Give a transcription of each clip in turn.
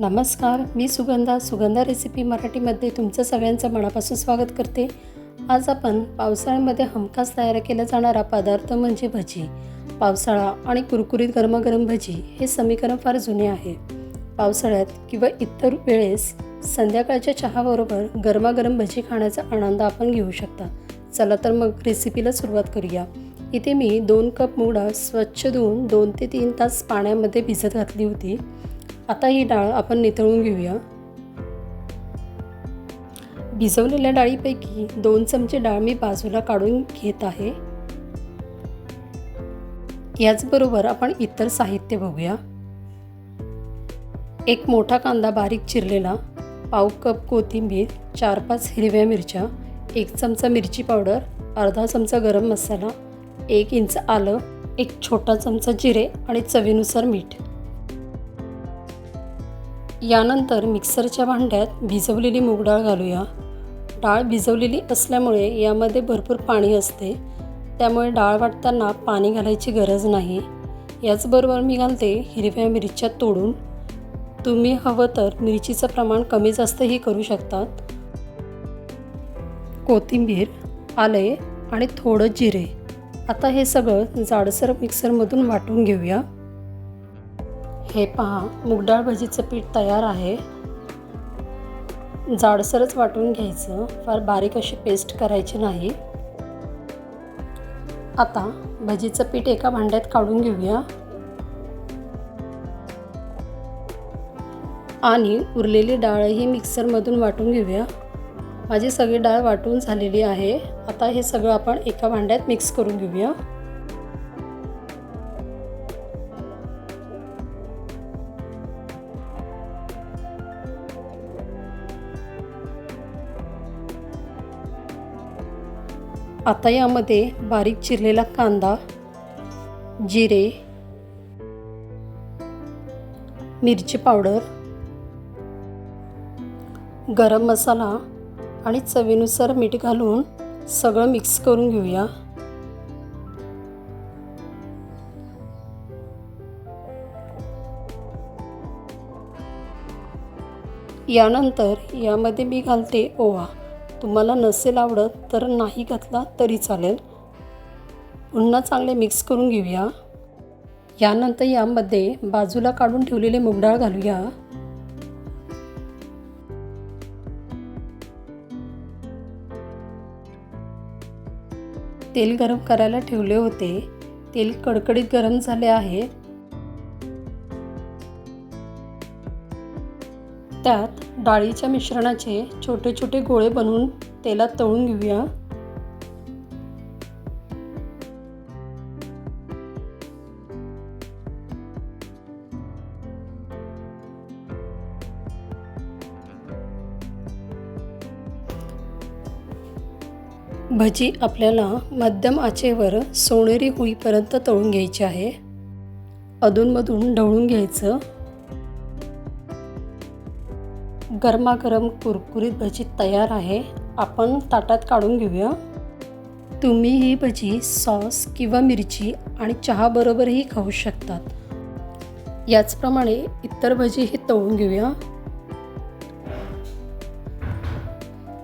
नमस्कार मी सुगंधा. सुगंधा रेसिपी मराठीमध्ये तुमचं सगळ्यांचं मनापासून स्वागत करते. आज आपण पावसाळ्यामध्ये हमखास तयार केला जाणारा पदार्थ म्हणजे भजी. पावसाळा आणि कुरकुरीत गरमागरम भजी हे समीकरण फार जुने आहे. पावसाळ्यात किंवा इतर वेळेस संध्याकाळच्या चहाबरोबर गरमागरम भजी खाण्याचा आनंद आपण घेऊ शकता. चला तर मग रेसिपीला सुरुवात करूया. इथे मी दोन कप मुडा स्वच्छ धुवून दोन ते तीन तास पाण्यामध्ये भिजत घातली होती. आता ही डाळ आपण नितळून घेऊया. भिजवलेल्या डाळीपैकी दोन चमचे डाळ मी बाजूला काढून घेत आहे. याचबरोबर आपण इतर साहित्य बघूया. एक मोठा कांदा बारीक चिरलेला पाव कप कोथिंबीर चार पाच हिरव्या मिरच्या एक चमचा मिरची पावडर अर्धा चमचा गरम मसाला एक इंच आलं एक छोटा चमचा जिरे आणि चवीनुसार मीठ. यानंतर मिक्सरच्या भांड्यात भिजवलेली मूग डाळ घालूया. डाळ भिजवलेली असल्यामुळे यामध्ये भरपूर पाणी असते. त्यामुळे डाळ वाटताना पाणी घालायची गरज नाही. याचबरोबर मी घालते हिरव्या मिरच्या तोडून. तुम्ही हवं तर मिरचीचं प्रमाण कमी जास्तही करू शकतात. कोथिंबीर आले आणि थोडं जिरे. आता हे सगळं जाडसर मिक्सरमधून वाटून घेऊया. हे पहा मुगडाळ भजीचं पीठ तयार आहे. जाडसरच वाटून घ्यायचं. फार बारीक अशी पेस्ट करायची नाही. आता भजीचं पीठ एका भांड्यात काढून घेऊया. आणि उरलेली डाळही मिक्सरमधून वाटून घेऊया. माझी सगळी डाळ वाटून झालेली आहे. आता हे सगळं आपण एका भांड्यात मिक्स करून घेऊया. आता यामध्ये बारीक चिरलेला कांदा जिरे मिरची पावडर गरम मसाला आणि चवीनुसार मीठ घालून सगळं मिक्स करून घेऊया. यानंतर यामध्ये मी घालते ओवा. तुम्हाला नसेल आवडत तर नाही घातला तरी चालेल. पुन्हा चांगले मिक्स करून घेऊया. यानंतर यामध्ये बाजूला काढून ठेवलेले मुगडाळ घालूया. तेल गरम करायला ठेवले होते. तेल कडकडीत गरम झाले आहे. त्यात डाळीच्या मिश्रणाचे छोटे छोटे गोळे बनवून तेलात तळून घेऊया. भजी आपल्याला मध्यम आचेवर सोनेरी होईपर्यंत तळून घ्यायची आहे. अधूनमधून ढवळून घ्यायचं. गरमागरम कुरकुरीत भजी तयार आहे. आपण ताटात काढून घेऊया. तुम्ही ही भजी सॉस किंवा मिरची आणि चहाबरोबरही खाऊ शकतात. याचप्रमाणे इतर भजीही तळून घेऊया.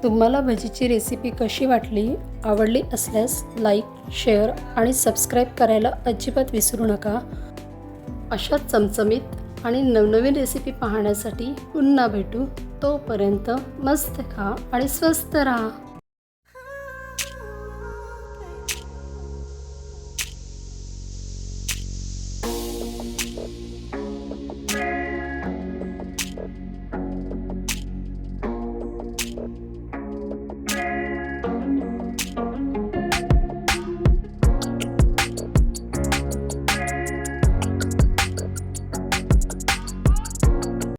तुम्हाला भजीची रेसिपी कशी वाटली आवडली असल्यास लाईक शेअर आणि सबस्क्राईब करायला अजिबात विसरू नका. अशा चमचमीत आणि नवनवीन रेसिपी पाहण्यासाठी पुन्हा भेटू. तोपर्यंत मस्त खा आणि स्वस्त राहा.